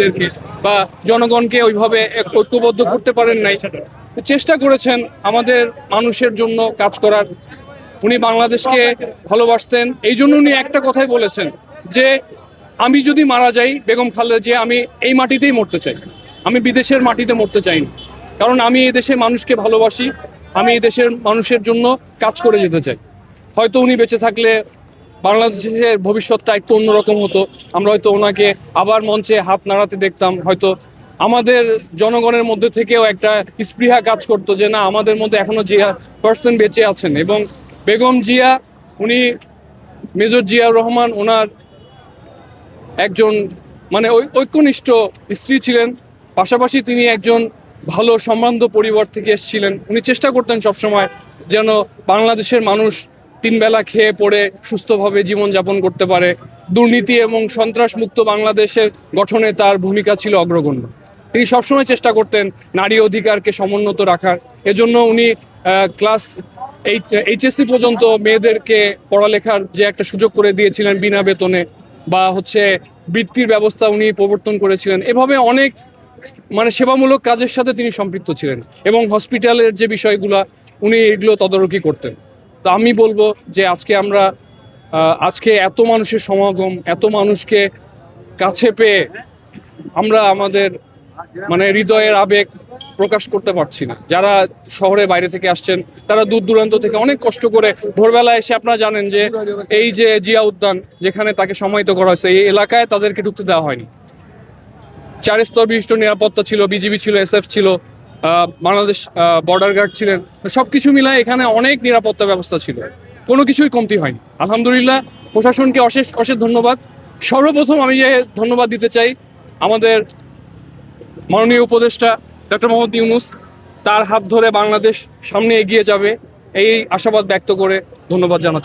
দেরকে বা জনগণকে ওইভাবে ঐক্যবদ্ধ করতে পারেন নাই। চেষ্টা করেছেন আমাদের মানুষের জন্য কাজ করার। উনি বাংলাদেশকে ভালোবাসতেন। এই জন্য উনি একটা কথাই বলেছেন যে, আমি যদি মারা যাই, বেগম খালেদা যে আমি এই মাটিতেই মরতে চাই। আমি বিদেশের মাটিতে মরতে চাই না কারণ আমি এই দেশের মানুষকে ভালোবাসি। আমি এই দেশের মানুষের জন্য কাজ করে যেতে চাই। হয়তো উনি বেঁচে থাকলে বাংলাদেশের ভবিষ্যৎটা একটু অন্যরকম হতো। আমরা হয়তো ওনাকে আবার মঞ্চে হাত নাড়াতে দেখতাম। হয়তো আমাদের জনগণের মধ্যে থেকেও একটা স্পৃহা কাজ করতো যে, না, আমাদের মধ্যে এখনও জিয়া পার্সন বেঁচে আছেন। এবং বেগম জিয়া, উনি মেজর জিয়াউর রহমান, ওনার একজন মানে ঐক্যনিষ্ঠ স্ত্রী ছিলেন। পাশাপাশি তিনি একজন ভালো সম্ভ্রান্ত পরিবার থেকে এসেছিলেন। উনি চেষ্টা করতেন সবসময় যেন বাংলাদেশের মানুষ তিনবেলা খেয়ে পড়ে সুস্থভাবে জীবনযাপন করতে পারে। দুর্নীতি এবং সন্ত্রাসমুক্ত বাংলাদেশের গঠনে তার ভূমিকা ছিল অগ্রগণ্য। তিনি সবসময় চেষ্টা করতেন নারী অধিকারকে সমুন্নত রাখার। এজন্য উনি ক্লাস এইচএসসি পর্যন্ত মেয়েদেরকে পড়ালেখার যে একটা সুযোগ করে দিয়েছিলেন বিনা বেতনে বা হচ্ছে বৃত্তির ব্যবস্থা উনি প্রবর্তন করেছিলেন। এভাবে অনেক মানে সেবামূলক কাজের সাথে তিনি সম্পৃক্ত ছিলেন এবং হসপিটালের যে বিষয়গুলা, উনি এগুলো তদারকি করতেন। তো আমি বলব যে আজকে আমরা আজকে এত মানুষের সমাগম, এত মানুষকে কাছে পেয়ে আমরা আমাদের মানে হৃদয়ের আবেগ প্রকাশ করতে পারছি না। যারা শহরে বাইরে থেকে আসছেন, তারা দূর দূরান্ত থেকে অনেক কষ্ট করে ভোরবেলা এসে আপনারা জানেন যে এই যে জিয়া উদ্যান, যেখানে তাকে সমাহিত করা হয়েছে, এই এলাকায় তাদেরকে ঢুকতে দেওয়া হয়নি। চার স্তর বিশিষ্ট নিরাপত্তা ছিল, বিজিবি ছিল, এসএফ ছিল বাংলাদেশ বর্ডার গার্ড ছিলেন সব কিছু মিলায় এখানে অনেক নিরাপত্তা ব্যবস্থা ছিল। কোনো কিছুই কমতি হয়নি। আলহামদুলিল্লাহ, প্রশাসনকে অশেষ অশেষ ধন্যবাদ। সর্বপ্রথম আমি যে ধন্যবাদ দিতে চাই, আমাদের মাননীয় উপদেষ্টা ডক্টর মোহাম্মদ ইউনুস, তার হাত ধরে বাংলাদেশ সামনে এগিয়ে যাবে, এই আশাবাদ ব্যক্ত করে ধন্যবাদ জানাচ্ছি।